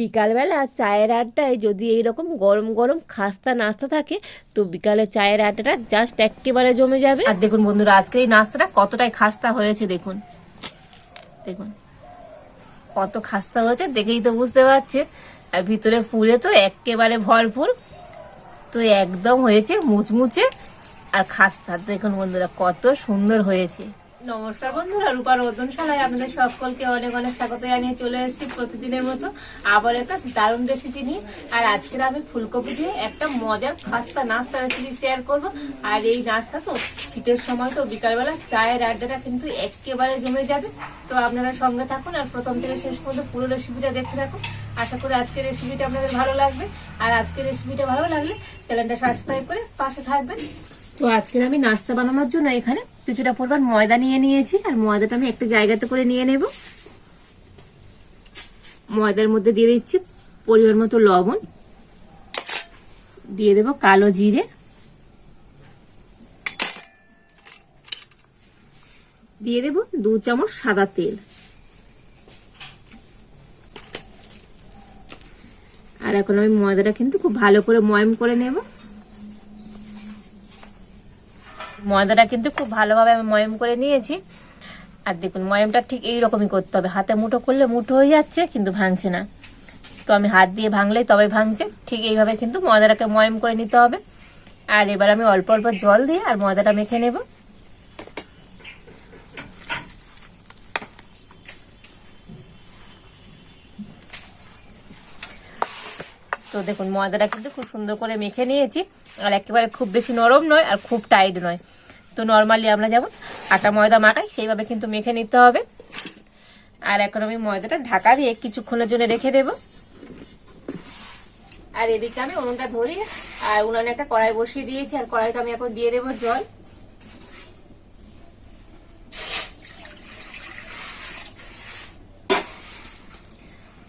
বিকালবেলা চায়ের আড্ডায় যদি এইরকম গরম গরম খাস্তা নাস্তা থাকে, তো বিকালে চায়ের আড্ডাটা জাস্ট একেবারে জমে যাবে। আর দেখুন বন্ধুরা, আজকে এই নাস্তাটা কতটাই খাস্তা হয়েছে দেখুন। দেখুন, কত খাস্তা হয়েছে দেখেই তো বুঝতে পারছেন। আর ভিতরে ফুলে তো একেবারে ভরপুর। তো একদম হয়েছে মুচমুচে আর খাস্তা। দেখুন বন্ধুরা, কত সুন্দর হয়েছে। নমস্কার বন্ধুরা রূপার রোদনশালায় আপনাদের সকলকে অনেক অনেক স্বাগত জানিয়ে চলে এসেছি প্রতিদিনের মতো আবার একটা দারুণ রেসিপি নিয়ে। আর আজকের আমি ফুলকপি দিয়ে একটা মজার খাস্তা নাস্তা রেসিপি শেয়ার করব। আর এই নাস্তা তো শীতের সময় তো বিকালবেলা চায়ের আড্ডাটা কিন্তু একেবারে জমে যাবে। তো আপনারা সঙ্গে থাকুন আর প্রথম থেকে শেষ পর্যন্ত পুরো রেসিপিটা দেখতে থাকুন। আশা করি আজকের রেসিপিটা আপনাদের ভালো লাগবে। আর আজকের রেসিপিটা ভালো লাগলে চ্যানেলটা সাবস্ক্রাইব করে পাশে থাকবেন। তো আজকের আমি নাস্তা বানানোর জন্য এখানে কিছুটা পরিমাণ ময়দা নিয়ে নিয়েছি, আর ময়দাটা আমি একটা জায়গাতে করে নিয়ে নেব। ময়দার মধ্যে দিয়ে দিচ্ছি পরিমাণ মতো লবণ। দিয়ে দেব কালো জিরে। দিয়ে দেব দু চামচ সাদা তেল। আর এখন আমি ময়দাটা কিন্তু খুব ভালো করে ময়ম করে নেব। ময়দাটা কিন্তু খুব ভালোভাবে আমি ময়ম করে নিয়েছি। আর দেখুন, ময়মটা ঠিক এই রকমই করতে হবে। হাতে মুঠো করলে মুঠো হয়ে যাচ্ছে, কিন্তু ভাঙছে না। তো আমি হাত দিয়ে ভাঙলেই তবে ভাঙছে। ঠিক এইভাবে কিন্তু ময়দাটাকে ময়ম করে নিতে হবে। আর এবার আমি অল্প অল্প জল দিয়ে আর ময়দাটা মেখে নেব। তো দেখুন, ময়দাটা কিন্তু খুব সুন্দর করে মেখে নিয়েছি। আর একেবারে খুব বেশি নরম নয় আর খুব টাইট নয়। তো নর্মালি আমরা যেমন আটা ময়দা মাখাই, সেইভাবে কিন্তু মেখে নিতে হবে। আর এখন আমি ময়দাটা ঢাকা দিয়ে কিছুক্ষণের জন্য রেখে দেব। আর এদিকে আমি উনুনটা ধরি আর উনানে একটা কড়াই বসিয়ে দিয়েছি, আর কড়াইতে আমি এখন দিয়ে দেবো জল।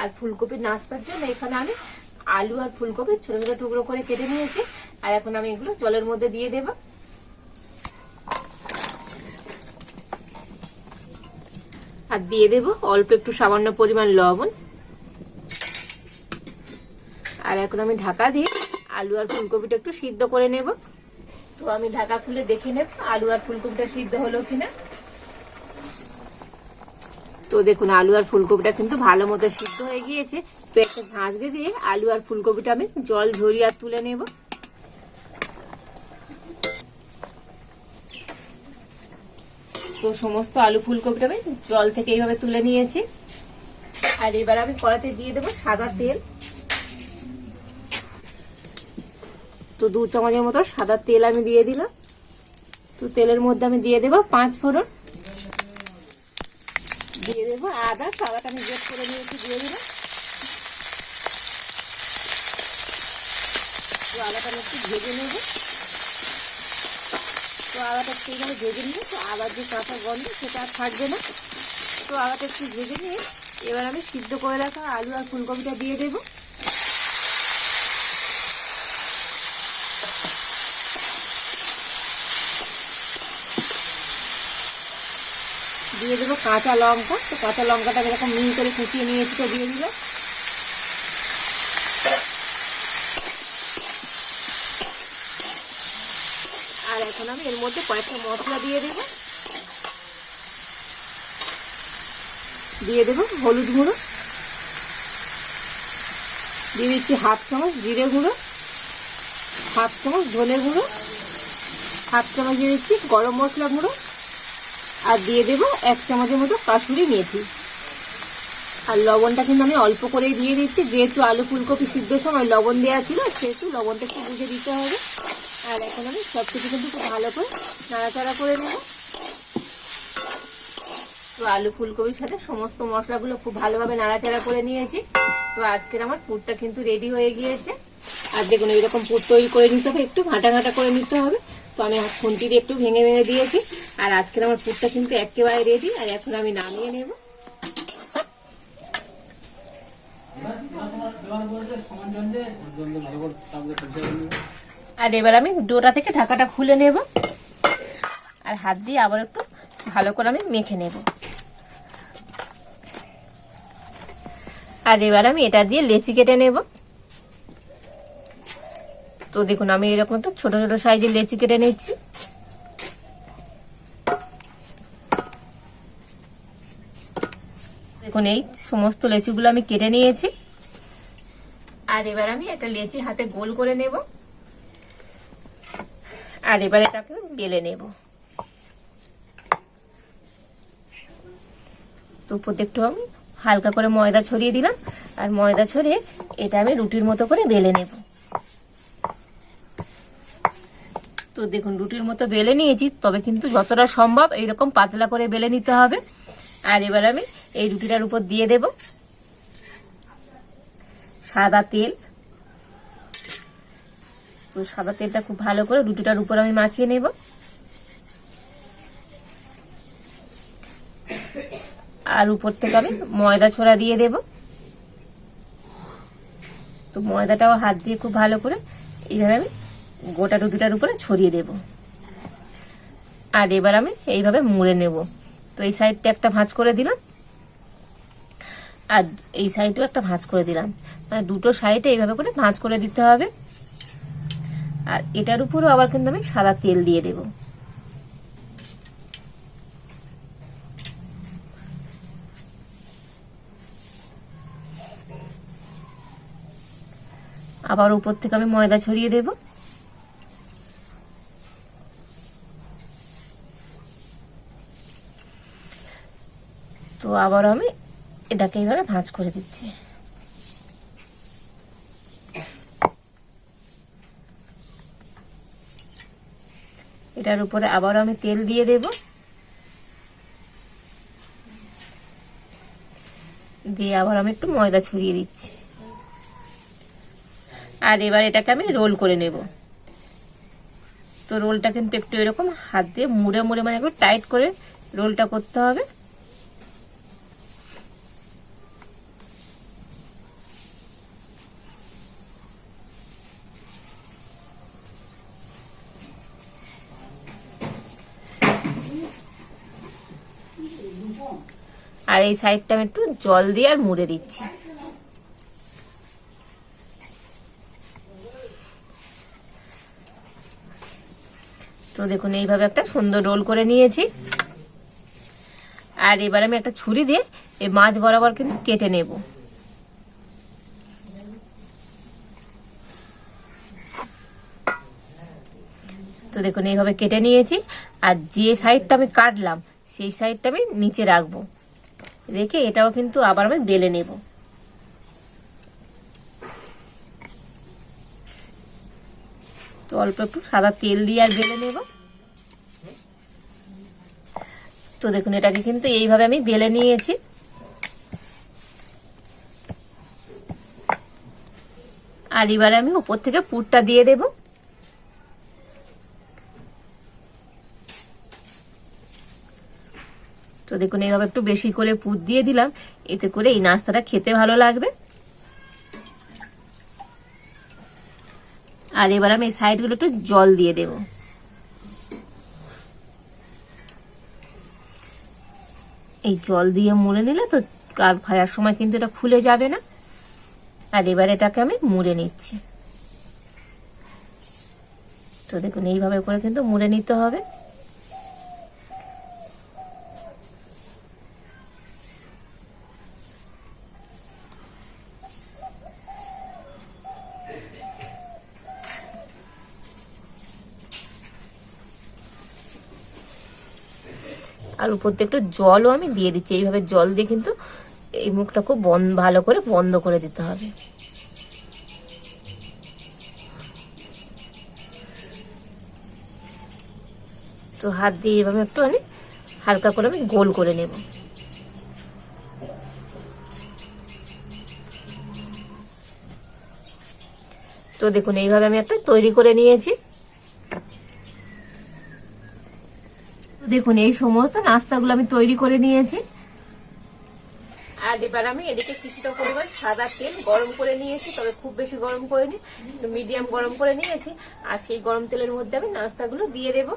আর ফুলকপির নাস্তার জন্য এখানে আমি আলু আর ফুলকপি ছোট ছোট টুকরো করে কেটে নিয়েছি। আর এখন আমি এগুলো জলের মধ্যে দিয়ে দেব। আর দিয়ে দেব অল্প একটু সামান্য পরিমাণ লবণ। আর এখন আমি ঢাকা দিয়ে আলু আর ফুলকপিটা একটু সিদ্ধ করে নেব। তো আমি ঢাকা খুলে দেখে নেব আলু আর ফুলকপিটা সিদ্ধ হলো কিনা। দেখুন, আলু আর ফুলকপিটা কিন্তু ভালো মতো সিদ্ধ হয়ে গিয়েছে। তো একটা ঝাঁঝরি দিয়ে আলু আর ফুলকপিটা আমি জল ঝরিয়ে আর তুলে নেব। তো সমস্ত আলু ফুলকপিটা আমি জল থেকে এইভাবে তুলে নিয়েছি। আর এবার আমি কড়াতে দিয়ে দেবো সাদা তেল। তো দু চামচের মতো সাদা তেল আমি দিয়ে দিলাম। তো তেলের মধ্যে আমি দিয়ে দেবো পাঁচ ফোড়ন। দিয়ে দেবো আদা সাদাটা আমি গ্রেট করে নিয়েছি, দিয়ে দিলাম তো আদাটা একটু ভেজে নেব। তো আদাটা একটু ভেজে নিয়ে, তো আদার যে কাঁচা গন্ধ সেটা আর থাকবে না। তো আদাটা একটু ভেজে নিয়ে, এবার আমি সিদ্ধ করে রাখা আলু আর ফুলকপিটা দিয়ে দেবো। দিয়ে দেবো কাঁচা লঙ্কা। তো কাঁচা লঙ্কাটা এরকম মিহি করে কুচিয়ে নিয়েছি তো দিয়ে দিলাম। আর এখন আমি এর মধ্যে কয়েকটা মশলা দিয়ে দেবো। দিয়ে দেবো হলুদ গুঁড়ো। দিয়ে দিচ্ছি হাফ চামচ জিরে গুঁড়ো, হাফ চামচ ধনে গুঁড়ো, হাফ চামচ দিয়ে দিচ্ছি গরম মশলা গুঁড়ো। আর দিয়ে দেবো এক চামচের মতো কাসুরি মেথি। আর লবণটা কিন্তু আমি অল্প করেই দিয়ে দিচ্ছি। যেহেতু আলু ফুলকপি সিদ্ধর সময় লবণ দেওয়া ছিল, সেহেতু লবণটা একটু বুঝে দিতে হবে। আর এখন আমি সব কিছু কিন্তু খুব ভালো করে নাড়াচাড়া করে নেব। তো আলু ফুলকপির সাথে সমস্ত মশলাগুলো খুব ভালোভাবে নাড়াচাড়া করে নিয়েছি। তো আজকের আমার পুরটা কিন্তু রেডি হয়ে গিয়েছে। আর দেখুন, এইরকম পুর তৈরি করে নিতে হবে। একটু ঘাঁটা ঘাঁটা করে নিতে হবে। তো আমি খুন্তি দিয়ে একটু ভেঙে ভেঙে দিয়েছি। আর আজকের আমার পুরটা কিন্তু একেবারে রেডি আর এখন আমি নামিয়ে নেব। আর এবার আমি ডোটা থেকে ঢাকাটা খুলে নেব। আর হাত দিয়ে আবার একটু ভালো করে আমি মেখে নেব। আর এবার আমি এটা দিয়ে লেচি কেটে নেব। তো দেখুন, আমি এরকম একটা ছোট ছোট সাইজের লেচি কেটে নিচ্ছি। দেখুন, এই সমস্ত লেচিগুলো আমি কেটে নিয়েছি। আর এবার আমি একটা লেচি হাতে গোল করে নেব। আর এবার এটাকে বেলে নেব। তো প্রত্যেকটা আমি হালকা করে ময়দা ছড়িয়ে দিলাম। আর ময়দা ছড়িয়ে এটা আমি রুটির মতো করে বেলে নেব। তো দেখুন, রুটির মতো বেলে নিয়েছি, তবে কিন্তু যতটা সম্ভব এইরকম পাতলা করে বেলে নিতে হবে। আর এবার আমি এই রুটিটার উপর দিয়ে দেব সাদা তেল। তো সাদা তেলটা খুব ভালো করে রুটিটার উপর আমি মাখিয়ে নেব। আর উপর থেকে আমি ময়দা ছোড়া দিয়ে দেব। তো ময়দাটাও হাত দিয়ে খুব ভালো করে এইভাবে আমি গোটা রুটিটার উপরে ছড়িয়ে দেব। আর এবার আমি এইভাবে মুড়ে নেব। তো এই সাইডটা একটা ভাঁজ করে দিলাম। আর এই সাইডেও একটা ভাঁজ করে দিলাম। মানে দুটো সাইডে এইভাবে করে ভাঁজ করে দিতে হবে। আর এটার উপরও আবার কিন্তু আমি সাদা তেল দিয়ে দেব। আবার উপর থেকে আমি ময়দা ছড়িয়ে দেব। তো আবার আমি এটাকে এইভাবে ভাঁজ করে দিচ্ছি। এটার উপরে আবার আমি তেল দিয়ে দেব। দিয়ে আবার আমি একটু ময়দা ছড়িয়ে দিচ্ছি। আর এবার এটাকে আমি রোল করে নেব। তো রোলটা কিন্তু একটু এরকম হাত দিয়ে মুড়ে মুড়ে মানে একটু টাইট করে রোলটা করতে হবে। আর এই সাইডটা আমি একটু জল দিয়ে আর মুড়ে দিচ্ছি। তো দেখুন, এইভাবে একটা সুন্দর রোল করে নিয়েছি। আর এবার আমি একটা ছুরি দিয়ে এই মাছ বরাবর কিন্তু কেটে নেব। তো দেখুন, এইভাবে কেটে নিয়েছি। আর যে সাইডটা আমি কাটলাম, সেই সাইডটা আমি নিচে রাখব। রেখে এটাও কিন্তু আবার আমি বেলে নেব। তো অল্প একটু সাদা তেল দিয়ে আর বেলে নেব। তো দেখুন, এটাকে কিন্তু এইভাবে আমি বেলে নিয়েছি। আর এবারে আমি উপর থেকে পুরটা দিয়ে দেবো। তো দেখুন, এইভাবে একটু বেশি করে পুর দিয়ে দিলাম। এতে করে এই নাস্তাটা খেতে ভালো লাগবে। আর এবার আমি এই সাইডগুলো একটু জল দিয়ে দেব। এই জল দিয়ে মুড়ে নিলে তো আর ভাজার সময় কিন্তু এটা ফুলে যাবে না। আর এবার এটাকে আমি মুড়ে নিচ্ছি। তো দেখুন, এইভাবে করে কিন্তু মুড়ে নিতে হবে। আর উপর দিয়ে একটু জলও আমি দিয়ে দিচ্ছি। এইভাবে জল দিয়ে কিন্তু এই মুখটা খুব বন্ধ ভালো করে বন্ধ করে দিতে হবে। তো হাত দিয়ে এইভাবে একটু আমি হালকা করে আমি গোল করে নেব। তো দেখুন, এইভাবে আমি একটা তৈরি করে নিয়েছি। দেখুন, এই সমস্ত নাস্তাগুলো আমি তৈরি করে নিয়েছি। আর এবার আমি এদিকে কিছুটা পরিমাণ সাদা তেল গরম করে নিয়েছি, তবে খুব বেশি গরম করিনি মিডিয়াম গরম করে নিয়েছি। আর সেই গরম তেলের মধ্যে আমি নাস্তাগুলো দিয়ে দেব।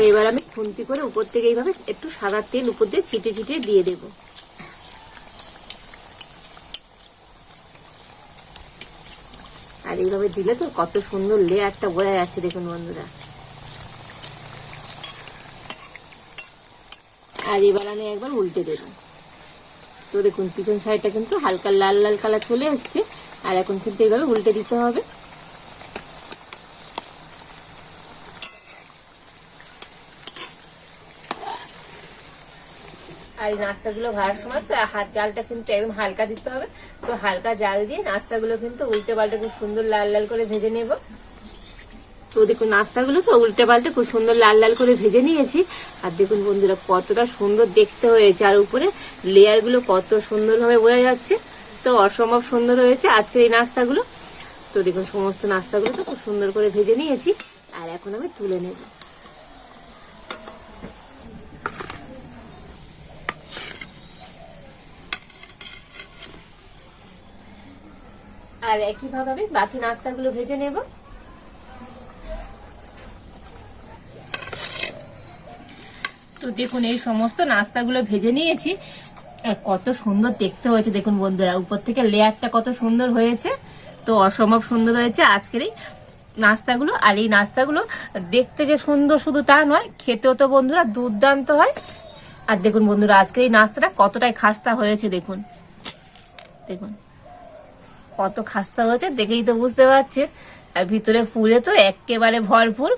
আর এবার আমি খুন্তি করে উপর থেকে এইভাবে একটু সাদা তেল উপর দিয়ে ছিটে ছিটিয়ে দিয়ে দেবো। আর এইভাবে দিলে তো কত সুন্দর লেয়ারটা বোঝা যাচ্ছে দেখুন বন্ধুরা। আর এবার আমি একবার উল্টে দেবো। তো দেখুন, পিছন সাইডটা কিন্তু হালকা লাল লাল কালার চলে এসছে। আর এখন কিন্তু এইভাবে উল্টে দিতে হবে। এই নাস্তাগুলো ভাজার সময় তো হাত জালটা কিন্তু একদম হালকা দিতে হবে। তো হালকা জাল দিয়ে নাস্তাগুলো কিন্তু উল্টে পাল্টে খুব সুন্দর লাল লাল করে ভেজে নেব। তো দেখুন, নাস্তাগুলো তো উল্টে পাল্টে খুব সুন্দর লাল লাল করে ভেজে নিয়েছি। আর দেখুন বন্ধুরা, কতটা সুন্দর দেখতে হয়েছে। আর উপরে লেয়ারগুলো কত সুন্দরভাবে বোঝা যাচ্ছে। তো অসম্ভব সুন্দর হয়েছে আজকের এই নাস্তাগুলো। তো দেখুন, সমস্ত নাস্তাগুলো তো খুব সুন্দর করে ভেজে নিয়েছি। আর এখন আমি তুলে নেব। আর একইভাবে বাকি নাস্তাগুলো ভেজে নেব। তো দেখুন, এই সমস্ত নাস্তাগুলো ভেজে নিয়েছি। আর কত সুন্দর দেখতে হয়েছে, দেখুন বন্ধুরা, উপর থেকে লেয়ারটা কত সুন্দর হয়েছে। তো অসম্ভব সুন্দর হয়েছে আজকের এই নাস্তাগুলো। আর এই নাস্তাগুলো দেখতে যে সুন্দর শুধু তা নয়, খেতেও তো বন্ধুরা দুর্দান্ত হয়। আর দেখুন বন্ধুরা, আজকের এই নাস্তাটা কতটাই খাস্তা হয়েছে, দেখুন। দেখুন। কত খাস্তা হয়েছে দেখেই তো বুঝতে পারছে আর ভিতরে ফুলে তো একেবারে ভরপুর।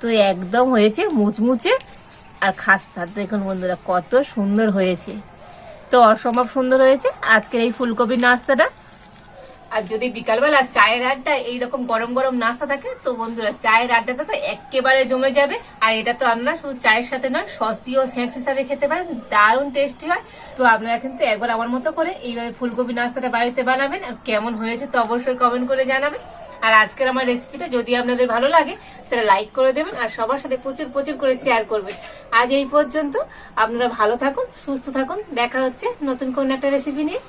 তো একদম হয়েছে মুচমুচে আর খাস্তা। দেখুন বন্ধুরা, কত সুন্দর হয়েছে। তো অসম্ভব সুন্দর হয়েছে। আজকের এই ফুলকপির নাস্তাটা আর যদি বিকালবেলা চায়ের আড্ডা এইরকম গরম গরম নাস্তা থাকে, তো বন্ধুরা চায়ের আড্ডাটা তো একেবারে জমে যাবে। আর এটা তো আপনারা শুধু চায়ের সাথে নয় সস্তি ও স্ন্যাক্স হিসাবে খেতে পারেন, দারুণ টেস্টি হয়। তো আপনারা কিন্তু একবার আমার মতো করে এইভাবে ফুলকপি নাস্তাটা বাড়িতে বানাবেন, আর কেমন হয়েছে তো অবশ্যই কমেন্ট করে জানাবেন। আর আজকের আমার রেসিপিটা যদি আপনাদের ভালো লাগে, তাহলে লাইক করে দেবেন, আর সবার সাথে প্রচুর প্রচুর করে শেয়ার করবেন। আজ এই পর্যন্ত, আপনারা ভালো থাকুন, সুস্থ থাকুন, দেখা হচ্ছে নতুন কোন একটা রেসিপি নিয়ে।